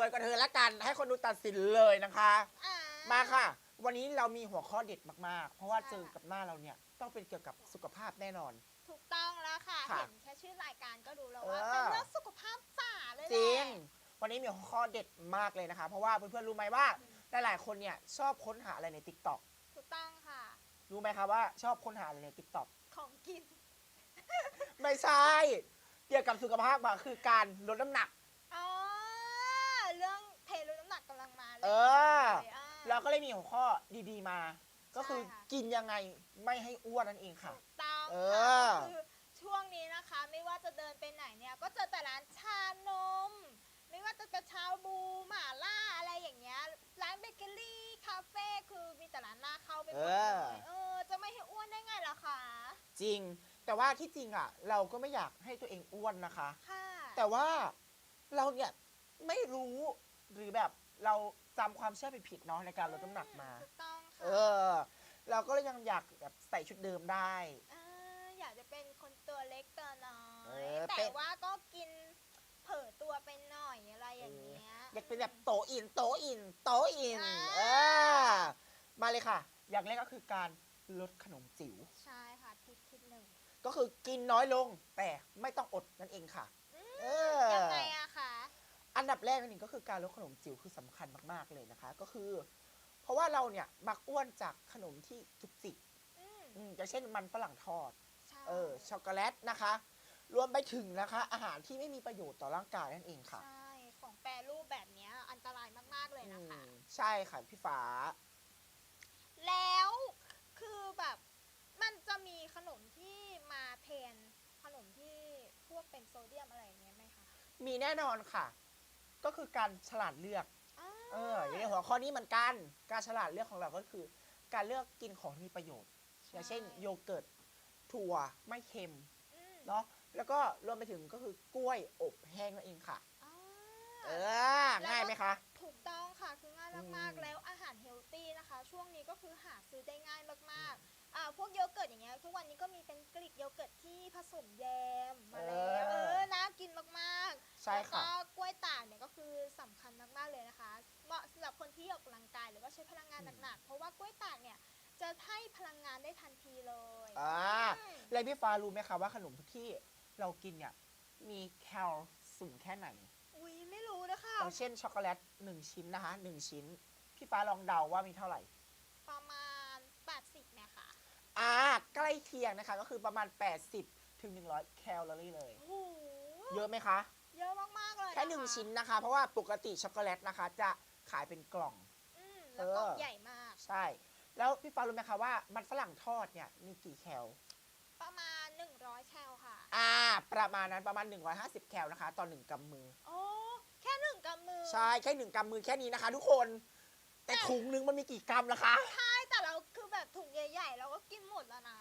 วยกว่าเธอละกัน ให้คนดูตัดสินเลยนะคะ อ่มาค่ะ วันนี้เรามีหัวข้อเด็ดมากๆ เพราะว่าใช่เจอกับหน้าเราเนี่ยต้องเป็นเกี่ยวกับสุขภาพแน่นอน ถูกต้องแล้วค่ะ ค่ะเห็นแค่ชื่อรายการก็รู้แล้วว่าเออ เป็นเรื่องสุขภาพจ๋าเลยแหจละริง วันนี้มีหัวข้อเด็ดมากเลยนะคะ เพราะว่าเพื่อนๆรู้ไหมว่าหลายๆคนเนี่ยชอบค้นหาอะไรใน t ิ k t o k ถูกต้องค่ะ รู้ไหมคะว่าชอบค้นหาอะไรใน t ิ k t o k ของกิน ไม่ใช่ เกี่ยวกับสุขภาพอะคือการลดน้ำหนัก อ๋อ เรื่องเทลดน้ำหนักกำลังมา เลยเอออ่าเราก็เลยมีหัวข้อดีๆมา ก็คือใช่ค่ะกินยังไงไม่ให้อ้วนนั่นเองค่ะ ถูกต้องเอค่ะอ ก็คือช่วงนี้นะคะไม่ว่าจะเดินไปไหนเนี่ยก็เจอแต่ร้านชานม ไม่ว่าจะเป็นชาบูหม่าล่าอะไรอย่างเงี้ยร้านเบเกอรี่คาเฟ่คือมีแต่ร้านหน้าเข้าไปหมดเลเออยเออจะไม่ให้อ้วนได้ไงล่ะคะจริง แต่ว่าที่จริงอะ เราก็ไม่อยากให้ตัวเองอ้วนนะคะ ค่ะแต่ว่าเราเนี่ยไม่รู้หรือแบบเรา จำความเชื่อผิดๆเนาะในการลดน้ำหนักมา ถูกต้องค่ะเออ เราก็เลยยังอยากแบบใส่ชุดเดิมได้าอยากจะเป็นคนตัวเล็กตัวน้อเอยอแต่เป็นว่าก็กินเผลอตัวไปหน่อยอะไรอย่างเงี้ย อยากเป็นแบบโตอิน โตอิน โตอิน อ่า เออ มาเลยค่ะ อย่างแรกก็คือการลดขนมจิ๋ว ใช่ค่ะทิศทิศหนึ่งก็คือกินน้อยลงแต่ไม่ต้องอดนั่นเองค่ะ เออ ยังไงอะคะ อันดับแรกนั่นเองก็คือการลดขนมจิ๋วคือสำคัญมาก ๆเลยนะคะ ก็คือ เพราะว่าเราเนี่ยมักอ้วนจากขนมที่จุกจิกอืมอืมอย่างเช่นมันฝรั่งทอดใช่เออช็อกโกแลตนะคะ รวมไปถึงนะคะ อาหารที่ไม่มีประโยชน์ต่อร่างกายนั่นเองค่ะ ใช่ ของแปรรูปแบบเนี้ยอันตรายมาก ๆ เลยนะคะอืมใช่ค่ะพี่ฟ้า แล้วคือแบบมันจะมีขนมที่มาแทนขนมที่พวกเป็นโซเดียมอะไรอย่างเงี้ยไหมคะ มีแน่นอนค่ะ ก็คือการฉลาดเลือกอ่าเอออย่างในหัวข้อนี้เหมือนกันการฉลาดเลือกของเราก็คือ การเลือกกินของที่มีประโยชน์ อย่างเช่น โยเกิร์ตถั่วไม่เค็มอืมเนาะแล้วก็รวมไปถึงก็คือกล้วยอบแห้งนั่นเองค่ะอ่าเออง่ายไหมคะ ถูกต้องค่ะคือง่ายมากอืมๆแล้วอาหารเฮลตี้นะคะ ช่วงนี้ก็คือหาซื้อได้ง่ายมากๆอ่าพวกโยเกิร์ตอย่างเงี้ยทุกวันนี้ก็มีเป็นกลิกโยเกิร์ตที่ผสมแยมมาแล้วเออน่ากินมากๆใช่ค่ะ แล้วก็กล้วยตากเนี่ยก็คือสำคัญมากๆเลยนะคะ เหมาะสำหรับคนที่ออกกำลังกายหรือว่าใช้พลังงานหนักๆ เพราะว่ากล้วยตากเนี่ยจะให้พลังงานได้ทันทีเลยอ่าอืมแล้วพี่ฟ้ารู้ไหมคะว่าขนมที่เรากินเนี่ยมีแคลสูงแค่ไหนอุ้ยไม่รู้นะคะอย่างเช่นช็อกโกแลตหนึ่งชิ้นนะคะหนึ่งชิ้น พี่ฟ้าลองเดาว่ามีเท่าไหร่ ประมาณ 80เนี่ยค่ะอ่าใกล้เคียงนะคะก็คือประมาณ 80ถึง100 แคลอรี่เลย โอ้โหเยอะไหมคะ เยอะมากๆเลยแค่หนึ่งะะชิ้นนะคะ เพราะว่าปกติช็อกโกแลตนะคะ จะขายเป็นกล่อง อืมแล้วก็เออ ใหญ่มาก ใช่ แล้วพี่ฟ้ารู้ไหมคะว่ามันฝรั่งทอดเนี่ยมีกี่แคล ประมาณ 100แคลค่ะ อ่า ประมาณนั้นประมาณ 150 แคลนะคะต่อหนึ่งกำมือ โอ้แค่หนึ่งกำมือใช่ แค่หนึ่งกำมือแค่นี้นะคะ ทุกคน แต่ถุงนึงมันมีกี่กรัมล่ะคะ ใช่แต่เราคือแบบถุงใหญ่ๆเราก็กินหมดแล้วนะ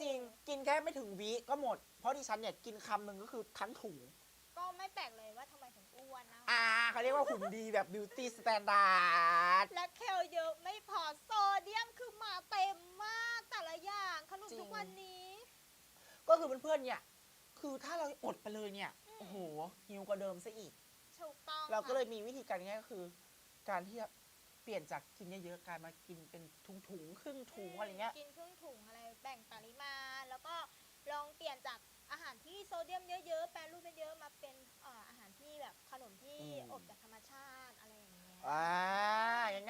จริง กินแค่ไม่ถึงวิก็หมด เพราะดิฉันเนี่ยกินคำหนึ่งก็คือทั้งถุง ก็ไม่แปลกเลยว่าทำไมถึงอ้วนนะ อ่าเขาเรียกว่าหุ่นดีแบบ beauty standard และแคลเยอะไม่พอโซเดียมคือมาเต็มมากแต่ละอย่างขนมจริง ทุกวันนี้ ก็คือเพื่อนๆเนี่ย คือถ้าเราอดไปเลยเนี่ย โอ้โหหิวกว่าเดิมซะอีก ถูกต้องเราก็ค่ะเลยมีวิธีการง่ายๆก็คือ การที่จะเปลี่ยนจากกินเยอะๆกลายมากินเป็นถุงๆครึ่งถุงอะไรเงี้ย กินครึ่งถุงอะไรแบ่งปริมาณ แล้วก็ลองเปลี่ยนจากอาหารที่ โซเดียมเยอะๆ แปรรูปเยอะๆ มาเป็นเอ่ออาหารที่แบบขนมที่อืม อบจากธรรมชาติอะไรอย่างเงี้ย อ่า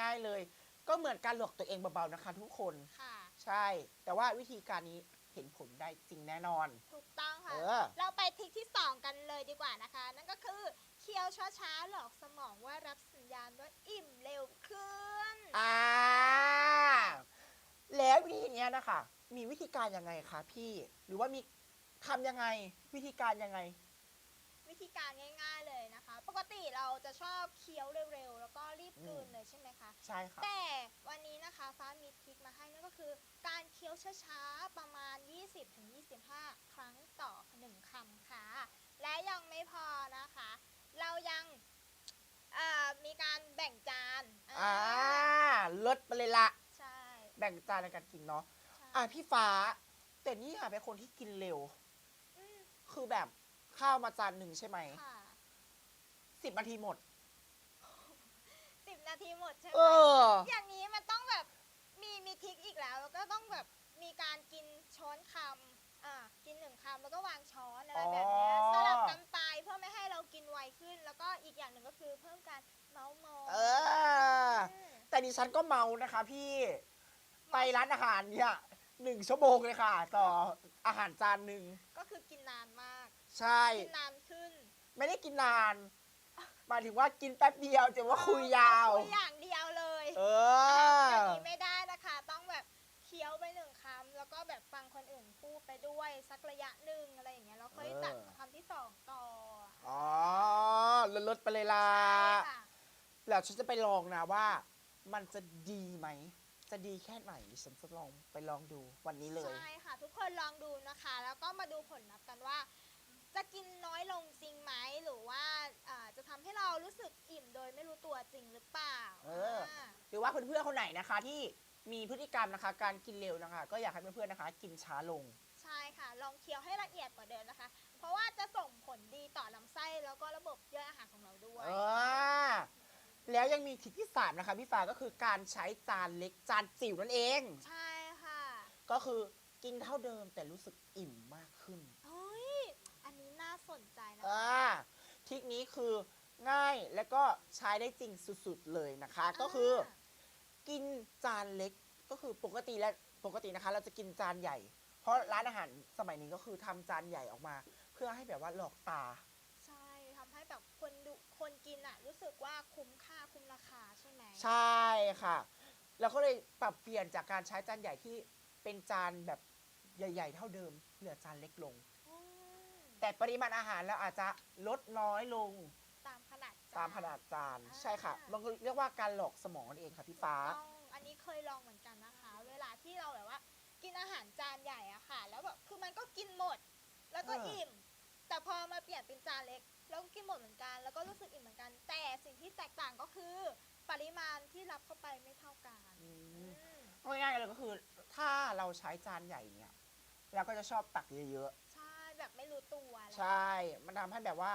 ง่ายๆเลย ก็เหมือนการหลอกตัวเองเบาๆนะคะ ทุกคนค่ะ ใช่ แต่ว่าวิธีการนี้เห็นผลได้จริงแน่นอน ถูกต้องค่ะ เออ เราไปทริคที่ 2 กันเลยดีกว่านะคะ นั่นก็คือเคี้ยวช้าๆ หลอกสมองว่ารับสัญญาณว่าอิ่มเร็วขึ้น อ่าแล้ววิธีเนี้ยนะคะ มีวิธีการยังไงคะพี่ หรือว่ามี ทำยังไงวิธีการยังไง วิธีการง่าย ๆเลยนะคะ ปกติเราจะชอบเคี้ยวเร็วๆ แล้วก็รีบกลืนอืมเลยใช่ไหมคะ ใช่ค่ะ แต่วันนี้นะคะฟ้ามีทริคมาให้นั่นก็คือ การเคี้ยวช้าๆ ประมาณ 20-25 ครั้งต่อ 1คำค่ะ และยังไม่พอนะคะ เรายังเอ่อมีการแบ่งจานอ่าลดไปเลยละ ใช่แบ่งจานในการกินเนาะ ใช่ อะพี่ฟ้า แต่นี่ค่ะเป็นคนที่กินเร็ว คือแบบข้าวมาจานหนึ่งใช่ไหมค่ะสิบนาทีหมด สิบนาทีหมดใช่ไหเอมออย่างนี้มันต้องแบบมีมีทริกอีกแล้วแล้วก็ต้องแบบมีการกินช้อนคำอ่ากินหนึ่งคำแล้วก็วางช้อนอะไรแบบเนี้ยอ๋อ สลับกันไปเพื่อไม่ให้เรากินไวขึ้น แล้วก็อีกอย่างหนึ่งก็คือเพิ่มการเมาส์มอยเออแต่ดิฉันก็เมานะคะพี่ ไปร้านอาหารเนี่ยหนึ่งชั่วโมงเลยค่ะ ต่ออาหารจานหนึ่ง ก็คือกินนานมาก ใช่ กินนานขึ้นไม่ได้กินนานหมายถึงว่ากินแป๊บเดียวแต่ว่าคุยยาว คุยอย่างเดียวเลยเอออย่างนี้ไม่ได้นะคะ ต้องแบบเคี้ยวไปหนึ่งคำแล้วก็แบบฟังคนอื่นพูดไปด้วยสักระยะหนึ่งอะไรอย่างเงี้ยแล้วค่อยเออตัดคำที่สองต่ออ๋อลดๆไปเลยล่ะใช่ค่ะแล้วฉันจะไปลองนะว่า มันจะดีไหม จะดีแค่ไหนดิฉันจะลองไปลองดูวันนี้เลย ใช่ค่ะ ทุกคนลองดูนะคะ แล้วก็มาดูผลลัพธ์กันว่า จะกินน้อยลงจริงไหมหรือว่าอ่าจะทำให้เรารู้สึกอิ่มโดยไม่รู้ตัวจริงหรือเปล่าเออาหรือว่าเพื่อนๆคนไหนนะคะที่มีพฤติกรรมนะคะ การกินเร็วนะคะ ก็อยากให้เพื่อนๆนะคะ กินช้าลง ใช่ค่ะ ลองเคี้ยวให้ละเอียดกว่าเดิมนะคะ เพราะว่าจะส่งผลดีต่อลำไส้แล้วก็ระบบย่อยอาหารของเราด้วยเออแล้วยังมีทริคที่สามนะคะพี่ฟ้าก็คือการใช้จานเล็กจานจิ๋วนั่นเอง ใช่ค่ะ ก็คือกินเท่าเดิมแต่รู้สึกอิ่มมากขึ้น เฮ้ย อันนี้น่าสนใจนะ อ่า คะ ทริค นี้คือง่ายและก็ใช้ได้จริงสุดๆเลยนะคะ ก็คือกินจานเล็กก็คือปกติและปกตินะคะ เราจะกินจานใหญ่ เพราะร้านอาหารสมัยนี้ก็คือทำจานใหญ่ออกมา เพื่อให้แบบว่าหลอกตา ใช่ทำให้แบบคนดูคนกินอะรู้สึกว่าคุ้มค่าคุ้มราคาใช่ไหมใช่ค่ะ แล้วก็เลยปรับเปลี่ยนจากการใช้จานใหญ่ที่เป็นจานแบบใหญ่ ๆ เท่าเดิม เหลือจานเล็กลงอืม แต่ปริมาณอาหารเราอาจจะลดน้อยลงตามขนาดจนตามขนาดจานอ่า ใช่ค่ะมันก็เรียกว่าการหลอกสมองนั่นเองค่ะพี่ฟ้าถูกต้องอันนี้เคยลองเหมือนกันนะคะ เวลาที่เราแบบว่า กินอาหารจานใหญ่อะค่ะ แล้วแบบคือมันก็กินหมด แล้วก็เอออิ่ อิ่ม แต่พอมาเปลี่ยนเป็นจานเล็ก แล้วก็กินหมดเหมือนกัน แล้วก็รู้สึกอิ่มเหมือนกัน แต่สิ่งที่แตกต่างก็คือ ปริมาณที่รับเข้าไปไม่เท่ากันอือืมมง่ายๆเลยก็คือถ้าเราใช้จานใหญ่เนี่ยเราก็จะชอบตักเยอะใช่แบบ ไม่รู้ตัวๆใช่ มันทำให้แบบว่า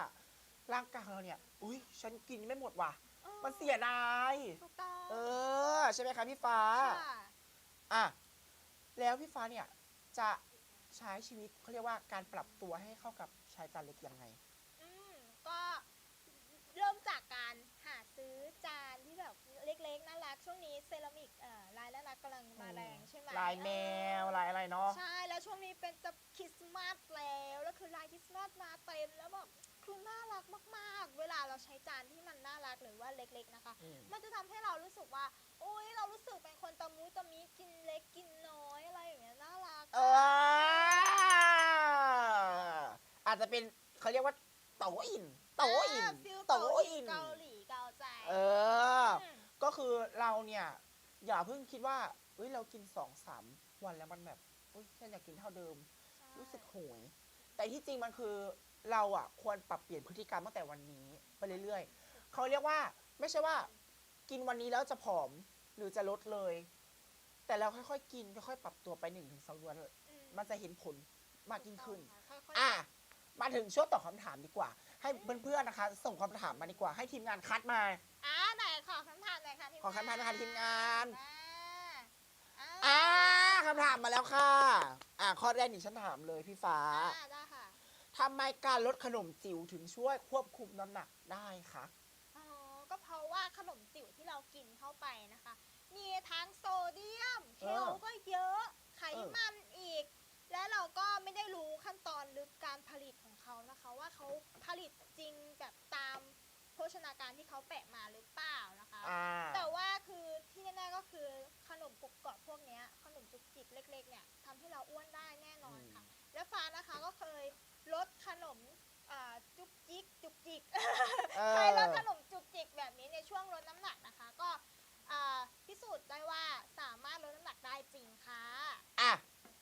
ร่างกายของเราเนี่ย อุ้ยฉันกินไม่หมดว่ะ เออ มันเสียดาย ถูกต้องเออ ใช่ไหมคะพี่ฟ้า ค่ะอะ แล้วพี่ฟ้าเนี่ยจะใช้ชีวิตเขาเรียกว่าการปรับตัวให้เข้ากับชายจานเล็กยังไง อืมก็เริ่มจากการหาซื้อจานที่แบบเล็กๆน่ารักช่วงนี้เซรามิกเอ่อลายน่ารักกำลังมาแรงใช่ไหมลายแมวเออลายอะไรเนาะ ใช่แล้วช่วงนี้เป็นจะคริสต์มาสแล้วแล้วคือลายคริสต์มาสมาเต็มแล้วแบบคือน่ารักมาก ๆ เวลาเราใช้จานที่มันน่ารักหรือว่าเล็กๆนะคะ อืม มันจะทำให้เรารู้สึกว่าโอ๊ยเรารู้สึกเป็นคนตะมุตะมิกินเล็กกินน้อยอะไรอย่างเงี้ยน่ารักเอออาจจะเป็นเขาเรียกว่าโตอินโตอินาฟิลโตโตอิอินนเกาหลีเกาใจเออ ม ก็คือเราเนี่ย อย่าเพิ่งคิดว่าเอ้ยเรากินสองสามวันแล้วมันแบบอุ้ยฉันอยากกินเท่าเดิมใช่รู้สึกโหย แต่ที่จริงมันคือเราอะ ควรปรับเปลี่ยนพฤติกรรมตั้งแต่วันนี้ไปเรื่อยๆเขาเรียกว่าไม่ใช่ว่า กินวันนี้แล้วจะผอมหรือจะลดเลย แต่เราค่อยๆกินค่อยๆปรับตัวไปหนึ่งถึงสองเดือนอืมมันจะเห็นผลมากยิ่งขึ้นถูกต้องค่ะค่อยๆอะมาถึงช่วงตอบคำถามดีกว่า ให้เพื่อนๆนะคะ ส่งคำถามมาดีกว่าให้ทีมงานคัดมา อ่าไหนขอคำถามหน่อยค่ะทีมขอคำถามหน่อยค่ะทีมงานอ่าอ่าคำถามมาแล้วค่ะ อ่าข้อแรกนี่ฉันถามเลยพี่ฟ้าอ่าได้ค่ะทำไมการลดขนมจิ๋วถึงช่วยควบคุมน้ำหนักได้คะอ๋อก็เพราะว่าขนมจิ๋วที่เรากินเข้าไปนะคะ มีทั้งโซเดียมเคลก็เยอะไขมันอีก และเราก็ไม่ได้รู้ขั้นตอนลึกการผลิตของ เขานะคะว่าเขาผลิตจริงแบบตามโภชนาการที่เขาแปะมาหรือเปล่านะคะ อ่า แต่ว่าคือที่แน่ๆก็คือขนมกรุบกรอบพวกเนี้ยขนมจุกจิกเล็ก ๆ เนี่ยทำให้เราอ้วนได้แน่นอนค่ะ และฟ้านะคะก็เคยลดขนมอ่าจุกจิกจุกจิก เอเคอยลดขนมจุกจิกแบบนี้ในช่วงลดน้ำหนักนะคะ ก็อ่าพิสูจน์ได้ว่าสามารถลดน้ำหนักได้จริงค่ะ อะ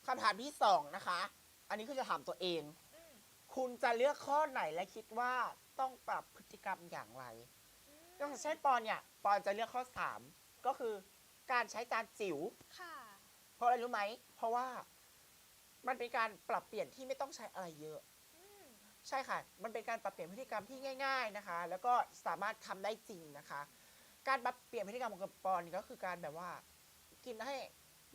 คำถามที่สองนะคะ อันนี้คือจะถามตัวเองอืม คุณจะเลือกข้อไหนและคิดว่าต้องปรับพฤติกรรมอย่างไรอืมอย่างเช่นปอนเนี่ยปอนจะเลือกข้อสามก็คือการใช้จานจิ๋วค่ะ เพราะอะไรรู้ไหม เพราะว่ามันเป็นการปรับเปลี่ยนที่ไม่ต้องใช้อะไรเยอะอืมใช่ค่ะ มันเป็นการปรับเปลี่ยนพฤติกรรมที่ง่าย ๆนะคะ แล้วก็สามารถทำได้จริงนะคะ การปรับเปลี่ยนพฤติกรรมของกระปอนก็คือการแบบว่า กินให้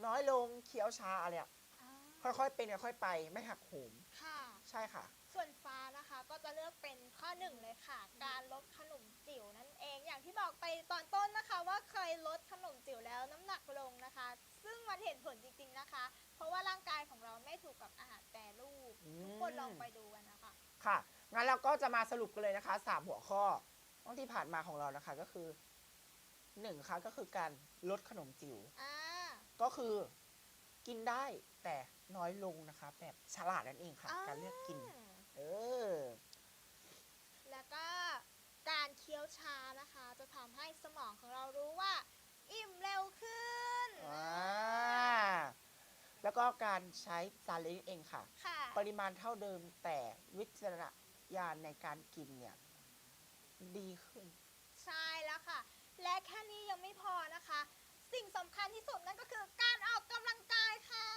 น้อยลงเคี้ยวช้าอะไรอะอ่าค่อยๆเป็นค่อยๆไป ไม่หักโหมค่ะใช่ค่ะ ส่วนฟ้านะคะก็จะเลือกเป็นข้อหนึ่งเลยค่ะ การลดขนมจิ๋วนั่นเอง อย่างที่บอกไปตอนต้นนะคะ ว่าเคยลดขนมจิ๋วแล้วน้ำหนักลงนะคะ ซึ่งมันเห็นผลจริงๆนะคะ เพราะว่าร่างกายของเราไม่ถูกกับอาหารแปรรูปอืมทุกคนลองไปดูกันนะคะ ค่ะงั้นเราก็จะมาสรุปกันเลยนะคะสามหัวข้อตั้งที่ผ่านมาของเรานะคะก็คือหนึ่งค่ะก็คือการลดขนมจิ๋วอ่าก็คือกินได้แต่น้อยลงนะคะ แบบฉลาดนั่นเองค่ะ การเลือกกิน เออ แล้วก็การเคี้ยวชานะคะ จะทำให้สมองของเรารู้ว่า อิ่มเร็วขึ้นอ่า แล้วก็การใช้จานเล็กเองค่ะ ค่ะ ปริมาณเท่าเดิมแต่วิจารณญาณในการกินเนี่ย ดีขึ้น ใช่แล้วค่ะ และแค่นี้ยังไม่พอนะคะ สิ่งสำคัญที่สุดนั่นก็คือการออกกำลังกายค่ะ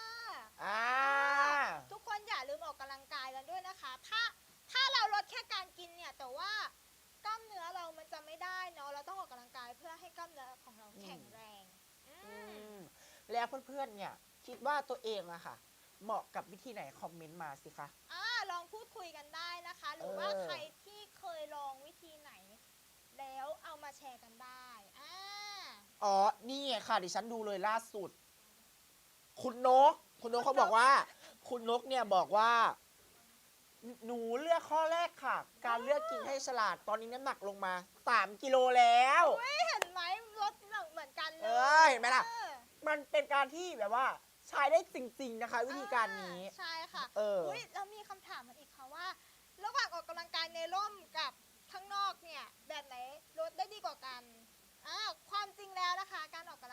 อ่าทุกคนอย่า ลืมออกกำลังกายกันด้วยนะคะ ถ้าถ้าเราลดแค่การกินเนี่ยแต่ว่ากล้ามเนื้อเรามันจะไม่ได้เนาะเราต้องออกกำลังกายเพื่อให้กล้ามเนื้อของเราแข็งแรงอือืมมแล้วเพื่อนๆเนี่ยคิดว่าตัวเองอะค่ะ เหมาะกับวิธีไหนคอมเมนต์มาสิคะอ่าลองพูดคุยกันได้นะคะ หรือว่าเออใครที่เคยลองวิธีไหน แล้วเอามาแชร์กันได้อ่าอ๋อนี่ไงค่ะดิฉันดูเลยล่าสุด คุณนก คุณนกเขาบอกว่า คุณนกเนี่ยบอกว่า หนูเลือกข้อแรกค่ะ การเลือกกินให้ฉลาดตอนนี้น้ำหนักลงมา 3 กิโลแล้วเห็นไหมลดเหมือนกันเลยเออเห็นไหมล่ะออมันเป็นการที่แบบว่าใช้ได้จริง ๆ นะคะ วิธีการนี้ อ่ใช่ค่ะเอออุ้ยแล้วมีคำถามมาอีกค่ะว่า ระหว่างออกกำลังกายในร่มกับข้างนอกเนี่ยแบบไหนลดได้ดีกว่ากันอ่าความจริงแล้วนะคะ การออกกำลัง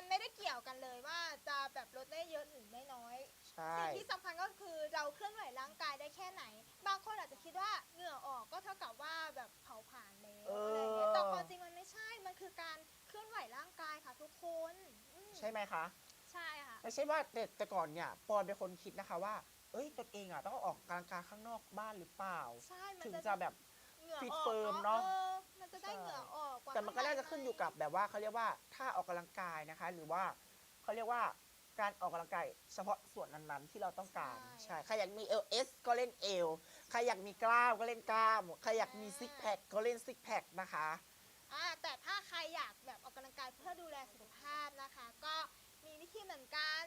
มันไม่ได้เกี่ยวกันเลยว่าจะแบบลดได้เยอะหรือได้น้อยใช่สิ่งที่สำคัญก็คือเราเคลื่อนไหวร่างกายได้แค่ไหน บางคนอาจจะคิดว่าเหงื่อออกก็เท่ากับว่าแบบเผาผลาญแล้วเออออะไรอย่างเงี้ยแต่ความจริงมันไม่ใช่ มันคือการเคลื่อนไหวร่างกายค่ะทุกคนอืมใช่ไหมคะ ใช่ค่ะ ไม่ใช่ว่าแต่แต่ก่อนเนี่ยปอนเป็นคนคิดนะคะว่า เอ้ยตนเองอะต้องออกกำลังกายข้างนอกบ้านหรือเปล่า ใช่ มันถึงจะจะแบบ เหงื่อฟิตออกเฟิร์มเนอะออมันจะได้เหงื่อออกว่า แต่มันก็น่าจะขึ้นอยู่กับแบบว่าเขาเรียกว่าถ้าออกกำลังกายนะคะ หรือว่าเขาเรียกว่าการออกกำลังกายเฉพาะส่วนนั้นๆที่เราต้องการใช่ใครอยากมีเอลเอสก็เล่นเอลใครอยากมีกล้ามก็เล่นกล้ามใครอยากมีซิกแพคก็เล่นซิกแพคนะคะอ่าแต่ถ้าใครอยากแบบออกกำลังกายเพื่อดูแลสุขภาพนะคะ ก็มีวิธีเหมือนกัน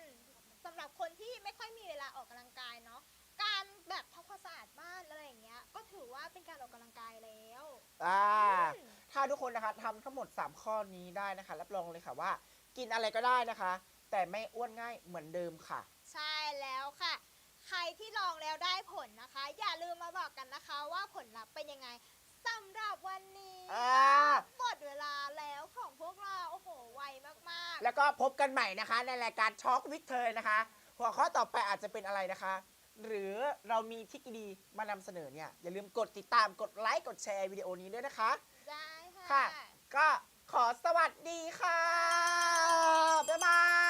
สำหรับคนที่ไม่ค่อยมีเวลาออกกำลังกายเนาะการแบบทำความสะอาดบ้านอะไรอย่างเงี้ยก็ถือว่าเป็นการออกกำลังกายแล้วอ่าอืม ถ้าทุกคนนะคะทำทั้งหมด 3 ข้อนี้ได้นะคะ รับรองเลยค่ะว่า กินอะไรก็ได้นะคะ แต่ไม่อ้วนง่ายเหมือนเดิมค่ะ ใช่แล้วค่ะ ใครที่ลองแล้วได้ผลนะคะ อย่าลืมมาบอกกันนะคะ ว่าผลลัพธ์เป็นยังไงสำหรับวันนี้อ่า ก็หมดเวลาแล้วของพวกเราโอ้โหไวมากๆแล้วก็พบกันใหม่นะคะ ในรายการช็อกวิกเธอนะคะ หัวข้อต่อไปอาจจะเป็นอะไรนะคะ หรือเรามีทริคดีๆมานำเสนอเนี่ยอย่าลืมกดติดตามกดไลค์กดแชร์วิดีโอนี้ด้วยนะคะได้ค่ะ ค่ะ ก็ขอสวัสดีค่ะ บ๊ายบาย